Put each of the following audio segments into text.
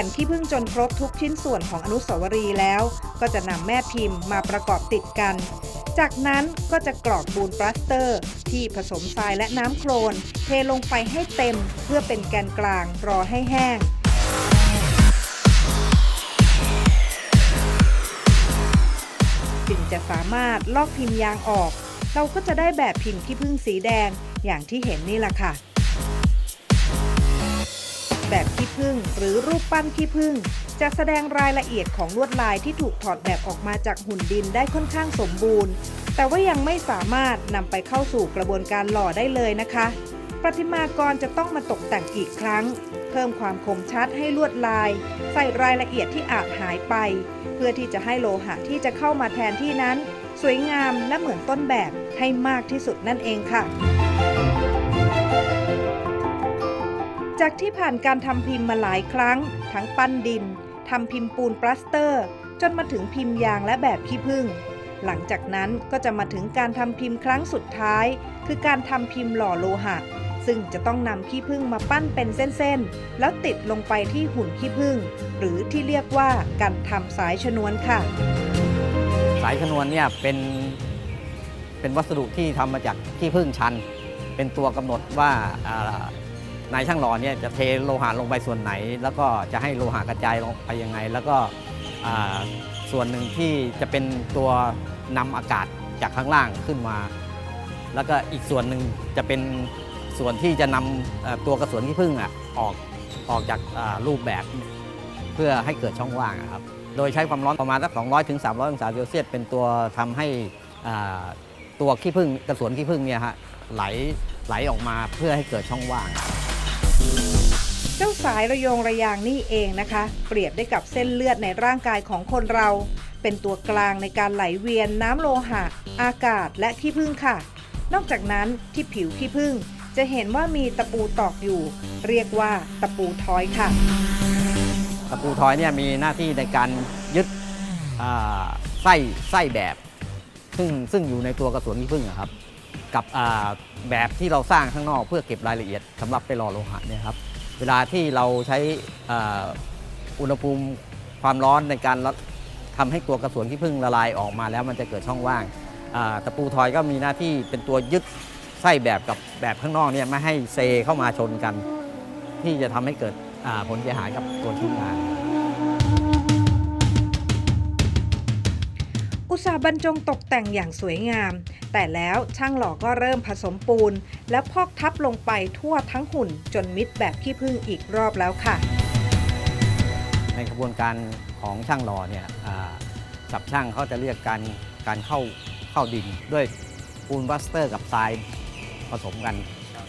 ผ่นขี้ผึ้งจนครบทุกชิ้นส่วนของอนุสาวรีย์แล้ว ก็จะนำแม่พิมพ์มาประกอบติดกัน จากนั้นก็จะกรอกปูนปลาสเตอร์ ที่ผสมทรายและน้ำโคลน เทลงไปให้เต็มเพื่อเป็นแกนกลางรอให้แห้งจึงจะสามารถลอกพิมพ์ยางออก เราก็จะได้แบบพิมพ์ขี้ผึ้งสีแดงอย่างที่เห็นนี่แหละค่ะ แบบขี้ผึ้งหรือรูปปั้นขี้ผึ้งจะแสดงรายละเอียดของลวดลายที่ถูกถอดแบบออกมาจากหุ่นดินได้ค่อนข้างสมบูรณ์ แต่ว่ายังไม่สามารถนำไปเข้าสู่กระบวนการหล่อได้เลยนะคะ ประติมากรจะต้องมาตกแต่งอีกครั้ง เพิ่มความคมชัดให้ลวดลาย ใส่รายละเอียดที่อาจหายไป เพื่อที่จะให้โลหะที่จะเข้ามาแทนที่นั้น สวยงามและเหมือนต้นแบบให้มากที่สุดนั่นเองค่ะ จากที่ผ่านการทำพิมพ์มาหลายครั้ง ทั้งปั้นดินทำพิมพ์ปูนปลาสเตอร์ จนมาถึงพิมพ์ยางและแบบขี้ผึ้งหลังจากนั้นก็จะมาถึงการทำพิมพ์ครั้งสุดท้าย คือการทำพิมพ์หล่อโลหะ ซึ่งจะต้องนำขี้ผึ้งมาปั้นเป็นเส้นๆ แล้วติดลงไปที่หุ่นขี้ผึ้งหรือที่เรียกว่าการทำสายชนวนค่ะ สายชนวนเนี่ยเป็นเป็นวัสดุที่ทำมาจากขี้ผึ้งชัน เป็นตัวกำหนดว่าอ่า นายช่างหล่อเนี่ยจะเทโลหะลงไปส่วนไหน แล้วก็จะให้โลหะกระจายลงไปยังไง แล้วก็ส่วนหนึ่งที่จะเป็นตัวนำอากาศจากข้างล่างขึ้นมา แล้วก็อีกส่วนหนึ่งจะเป็นส่วนที่จะนำเอ่อตัวกระสวนขี้ผึ้งอะออกออกจากรูปแบบเพื่อให้เกิดช่องว่างครับ โดยใช้ความร้อนประมาณสัก 200ถึง300 องศาเซลเซียสเป็นตัวทำให้ตัวขี้ผึ้งกระสวนขี้ผึ้งเนี่ยฮะไหลไหลออกมาเพื่อให้เกิดช่องว่าง เจ้าสายระยงระยางนี่เองนะคะ เปรียบได้กับเส้นเลือดในร่างกายของคนเรา เป็นตัวกลางในการไหลเวียนน้ำโลหะ อากาศและขี้ผึ้งค่ะ นอกจากนั้นที่ผิวขี้ผึ้งจะเห็นว่ามีตะปูตอกอยู่ เรียกว่าตะปูทอยค่ะ ตะปูทอยเนี่ยมีหน้าที่ในการยึดไส้ไส้แบบ ซึ่งซึ่งอยู่ในตัวกระสวนขี้ผึ้งอะครับ กับแบบที่เราสร้างข้างนอกเพื่อเก็บรายละเอียดสำหรับไปหล่อโลหะเนี่ยครับเวลาที่เราใช้อุณหภูมิความร้อนในการละทำให้ตัวกระสวนขี้ผึ้งละลายออกมาแล้วมันจะเกิดช่องว่างตะปูทอยก็มีหน้าที่เป็นตัวยึดไส้แบบกับแบบข้างนอกเนี่ยไม่ให้เซเข้ามาชนกัน ที่จะทำให้เกิดผลเสียหายกับตัวชิ้นงาน สาบรรจงตกแต่งอย่างสวยงาม แต่แล้วช่างหล่อก็เริ่มผสมปูน และพอกทับลงไปทั่วทั้งหุ่นจนมิดแบบขี้ผึ้งอีกรอบแล้วค่ะ ในกระบวนการของช่างหล่อเนี่ยสับช่างเขาจะเรียกการการเข้าเข้าดิน ด้วยปูนบัสเตอร์กับทรายผสมกัน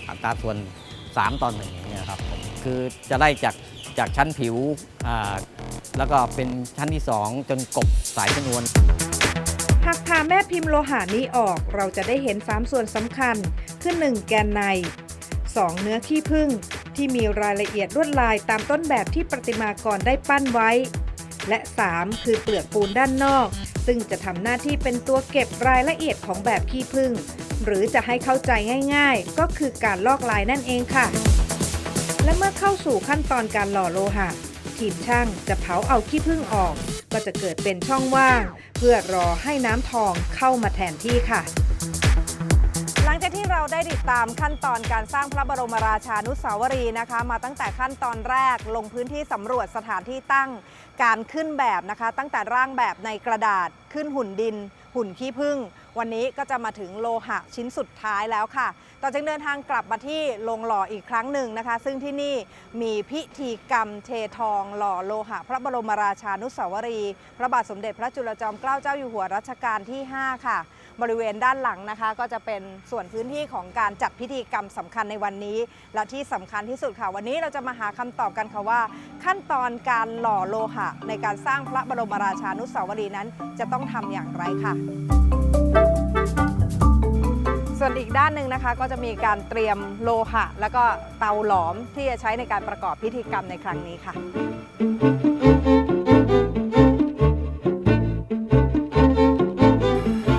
อัตราส่วน 3ต่อหนึ่งอย่างเงี้ยครับคือจะไล่จากจากชั้นผิว แล้วก็เป็นชั้นที่ 2 จนกบสายชนวน หากผ่าแม่พิมพ์โลหะนี้ออกเราจะได้เห็น 3 ส่วนสำคัญ คือ 1 แกนใน 2 เนื้อขี้ผึ้งที่มีรายละเอียดลวดลายตามต้นแบบที่ประติมากรได้ปั้นไว้ และ 3 คือเปลือกปูนด้านนอก ซึ่งจะทำหน้าที่เป็นตัวเก็บรายละเอียดของแบบขี้ผึ้งหรือจะให้เข้าใจง่าย ๆ ก็คือการลอกลายนั่นเองค่ะ และเมื่อเข้าสู่ขั้นตอนการหล่อโลหะทีมช่างจะเผาเอาขี้ผึ้งออก ก็จะเกิดเป็นช่องว่าง เพื่อรอให้น้ำทองเข้ามาแทนที่ค่ะ หลังจากที่เราได้ติดตามขั้นตอนการสร้างพระบรมราชานุสาวรีย์นะคะ มาตั้งแต่ขั้นตอนแรกลงพื้นที่สำรวจสถานที่ตั้งการขึ้นแบบนะคะ ตั้งแต่ร่างแบบในกระดาษขึ้นหุ่นดิน หุ่นขี้ผึ้ง วันนี้ก็จะมาถึงโลหะชิ้นสุดท้ายแล้วค่ะ ต่อจากเดินทางกลับมาที่โรงหล่ออีกครั้งหนึ่งนะคะ ซึ่งที่นี่มีพิธีกรรมเททองหล่อโลหะ พระบรมราชานุสาวรี พระบาทสมเด็จพระจุลจอมเกล้าเจ้าอยู่หัวรัชกาลที่ 5 ค่ะ บริเวณด้านหลังนะคะ ก็จะเป็นส่วนพื้นที่ของการจัดพิธีกรรมสำคัญในวันนี้ และที่สำคัญที่สุดค่ะ วันนี้เราจะมาหาคำตอบกันค่ะว่า ขั้นตอนการหล่อโลหะ ในการสร้างพระบรมราชานุสาวรีนั้นจะต้องทำอย่างไรค่ะ ส่วนอีกด้านหนึ่งนะคะก็จะมีการเตรียมโลหะ แล้วก็เตาหลอมที่จะใช้ในการประกอบพิธีกรรมในครั้งนี้ค่ะ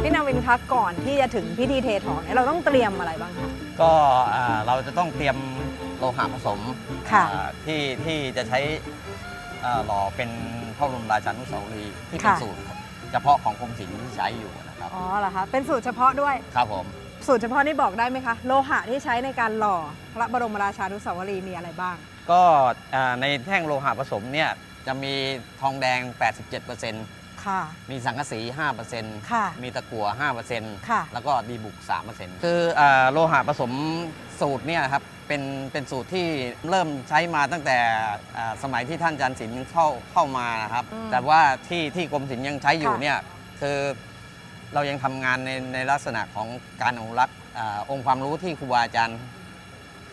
พี่นาวินคะก่อนที่จะถึงพิธีเททองเนี่ยเราต้องเตรียมอะไรบ้างคะ ก็อ่าเราจะต้องเตรียมโลหะผสมค่ะ อ่าที่ที่จะใช้เอ่อหล่อเป็นพระบรมราชานุสาวรีย์ที่เป็นค่ะ สูตรเฉพาะของกรมศิลป์ที่ใช้อยู่นะครับ อ๋อเหรอคะเป็นสูตรเฉพาะด้วย ครับผม สูตรเฉพาะนี่บอกได้ไหมคะ โลหะที่ใช้ในการหล่อพระบรมราชานุสาวรีย์มีอะไรบ้าง ก็อ่าในแท่งโลหะผสมเนี่ยจะมีทองแดง 87%ค่ะ มีสังกะสี5%ค่ะมีตะกั่ว5%ค่ะแล้วก็ดีบุก 3%คืออ่าโลหะผสมสูตรเนี่ยครับเป็นเป็นสูตรที่เริ่มใช้มาตั้งแต่อ่าสมัยที่ท่านอาจันศิลป์เข้าเข้ามานะครับ อืมแต่ว่าที่ที่กรมศิลป์ยังใช้อยู่ค่ะ เนี่ยคือ เรายังทำงานในในลักษณะของการอนุรักษ์อาองค์ความรู้ที่ครูบาอาจารย์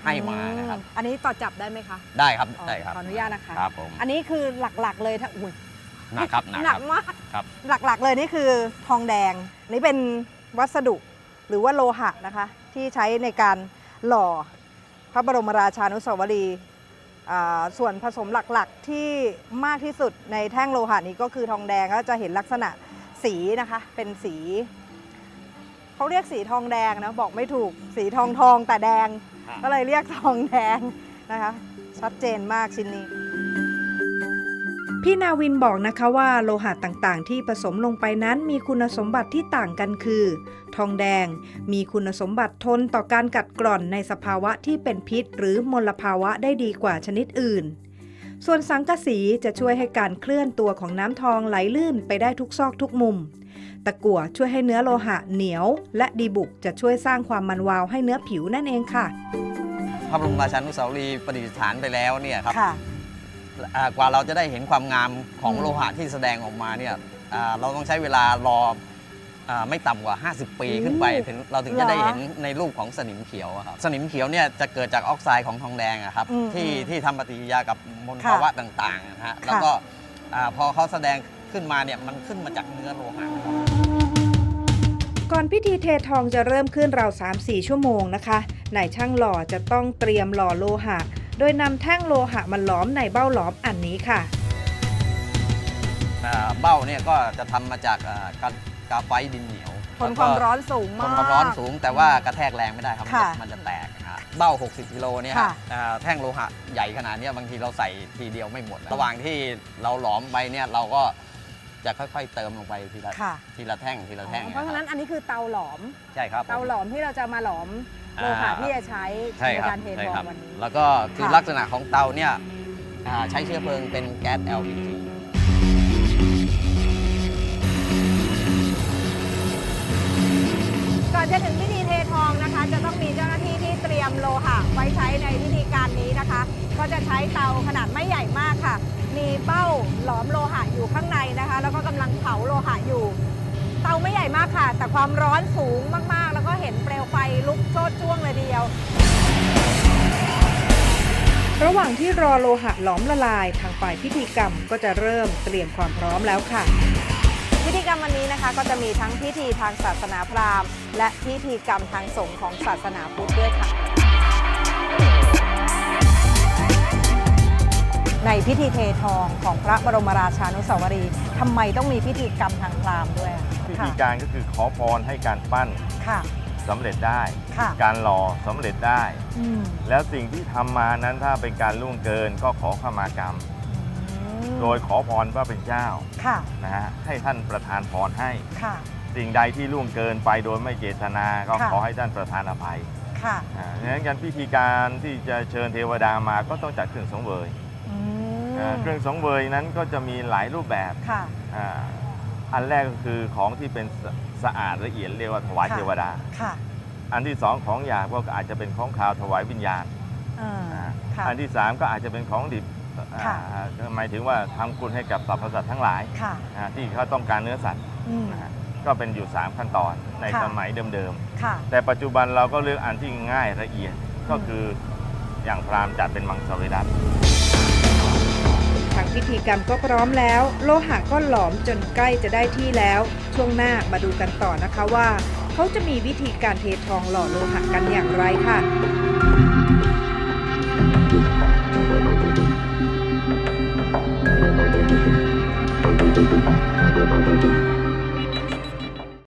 ให้มานะครับ อืมอันนี้ต่อจับได้ไหมคะได้ครับอ๋อได้ครับขออนุญาตนะคะ ครับผมอันนี้คือหลักๆเลยถ้าอุ้ยหนักครับหนักหคนัรักบ มากครับ หลักๆเลยนี่คือทองแดงอันนี่เป็นวัสดุหรือว่าโลหะนะคะ ที่ใช้ในการหล่อพระบรมราชานุสาวรีย์อ่าส่วนผสมหลักๆที่มากที่สุดในแท่งโลหะนี้ก็คือทองแดงก็จะเห็นลักษณะ สีนะคะ เป็นสีเขาเรียกสีทองแดงนะบอกไม่ถูกสีทองทองแต่แดง ก็เลยเรียกทองแดงนะคะ ชัดเจนมากชิ้นนี้ พี่นาวินบอกนะคะว่าโลหะต่างๆ ที่ผสมลงไปนั้นมีคุณสมบัติที่ต่างกันคือ ทองแดงมีคุณสมบัติทนต่อการกัดกร่อนในสภาวะที่เป็นพิษ หรือมลภาวะได้ดีกว่าชนิดอื่น ส่วนสังกะสีจะช่วยให้การเคลื่อนตัวของน้ำทองไหลลื่นไปได้ทุกซอกทุกมุม ตะกั่วช่วยให้เนื้อโลหะเหนียว และดีบุกจะช่วยสร้างความมันวาวให้เนื้อผิวนั่นเองค่ะ พระบรมราชานุสาวรีย์ประดิษฐานไปแล้วเนี่ยครับค่ะอ่ากว่าเราจะได้เห็นความงามของอืมโลหะที่แสดงออกมาเนี่ยอ่าเราต้องใช้เวลารอ อ่าไม่ต่ำกว่า 50 ปีขึ้นไปถึงเราถึงจะได้เห็นในรูปของสนิมเขียวอะครับสนิมเขียวเนี่ยจะเกิดจากออกไซด์ของทองแดงอะครับอืมที่อืมที่ทำปฏิกิริยากับมลค่ะภาวะต่างๆนะฮะแล้วก็อ่าพอเขาแสดงขึ้นมาเนี่ยมันขึ้นมาจากเนื้อโลหะก่อนพิธีเททองจะเริ่มขึ้นราว 3-4 ชั่วโมงนะคะนายช่างหล่อจะต้องเตรียมหล่อโลหะ โดยนำแท่งโลหะมาหลอมในเบ้าหลอมอันนี้ค่ะ อ่าเบ้าเนี่ยก็จะทำมาจากอ่ากา กาไฟดินเหนียวทนความร้อนสูงทมาก นความร้อนสูง แต่ว่ากระแทกแรงไม่ได้ครับค่ะมันจะแตกนะฮะเบ้า 60กิโลเนี่ยค่ะ อ่าแท่งโลหะใหญ่ขนาดเนี้ยบางทีเราใส่ทีเดียวไม่หมดระหว่างที่เราหลอมไปเนี่ยเราก็จะค่อยๆเติมลงไปทีละค่ะทีละแท่งทีละแท่งเพราะฉะนั้นอันนี้คือเตาหลอม ใช่ครับผม เตาหลอมที่เราจะมาหลอมโลหะอ่า ที่จะใช้ใช่ในครับการเทใช่ทอครังบวันนี้ แล้วก็คือค่ะ ลักษณะของเตาเนี่ยอ่าใช้เชื้อเพลิงเป็นแก๊ส LPG จะถึงพิธีเททองนะคะ จะต้องมีเจ้าหน้าที่ที่เตรียมโลหะไว้ใช้ในพิธีการนี้นะคะ ก็จะใช้เตาขนาดไม่ใหญ่มากค่ะ มีเป้าหลอมโลหะอยู่ข้างในนะคะ แล้วก็กำลังเผาโลหะอยู่ เตาไม่ใหญ่มากค่ะ แต่ความร้อนสูงมากๆ แล้วก็เห็นเปลวไฟลุกโชดช่วงเลยเดียวระหว่างที่รอโลหะหลอมละลาย ทางฝ่ายพิธีกรรมก็จะเริ่มเตรียมความพร้อมแล้วค่ะ พิธีกรรมวันนี้นะคะก็จะมีทั้งพิธีทางศาสนาพราหมณ์ และพิธีกรรมทางสงฆ์ของศาสนาพุทธด้วยค่ะ ในพิธีเททองของพระบรมราชานุสาวรีย์ทำไมต้องมีพิธีกรรมทางพราหมณ์ด้วยอะวิค่ะธีการก็คือขอพรให้การปั้นค่ะ สำเร็จได้ ค่ะ การหล่อสำเร็จได้ อืม แล้วสิ่งที่ทำมานั้นถ้าเป็นการล่วงเกินก็ขอขมากรรม โดยขอพรพระเป็นเจ้าค่ะนะฮะให้ท่านประทานพรให้ ค่ะ สิ่งใดที่ล่วงเกินไปโดยไม่เจตนาก็ค่ะ ขอให้ท่านประทานอภัยค่ะอ่าดังนั้นการพิธีการที่จะเชิญเทวดามาก็ต้องจัดเครื่องสังเวยอืมอ่าเครื่องสังเวยนั้นก็จะมีหลายรูปแบบค่ะ อ่าอันแรกก็คือของที่เป็นสสะอาดละเอียดเรียกว่าถวายค่ะ เทวดา ค่ะอันที่สองของหยาบก็อาจจะเป็นของขาวถวายวิญญาณอ่าอ่าค่ะอันที่สามก็อาจจะเป็นของดิบ ค่ะอ่าหมายถึงว่าทำคุณให้กับสรรพสัตว์ทั้งหลายค่ะอ่าที่เขาต้องการเนื้อสัตว์อืมนะฮะก็เป็นอยู่ 3 ขั้นตอนในค่ะสมัยเดิมค่ะๆแต่ปัจจุบันเราก็เลือกอันที่ง่ายละเอียดก็คืออย่างพราหมณ์จัดเป็นมังสวิรัตทางพิธีกรรมก็พร้อมแล้ว โลหะก็หลอมจนใกล้จะได้ที่แล้ว ช่วงหน้ามาดูกันต่อนะคะว่า เขาจะมีวิธีการเททองหล่อโลหะกันอย่างไรค่ะ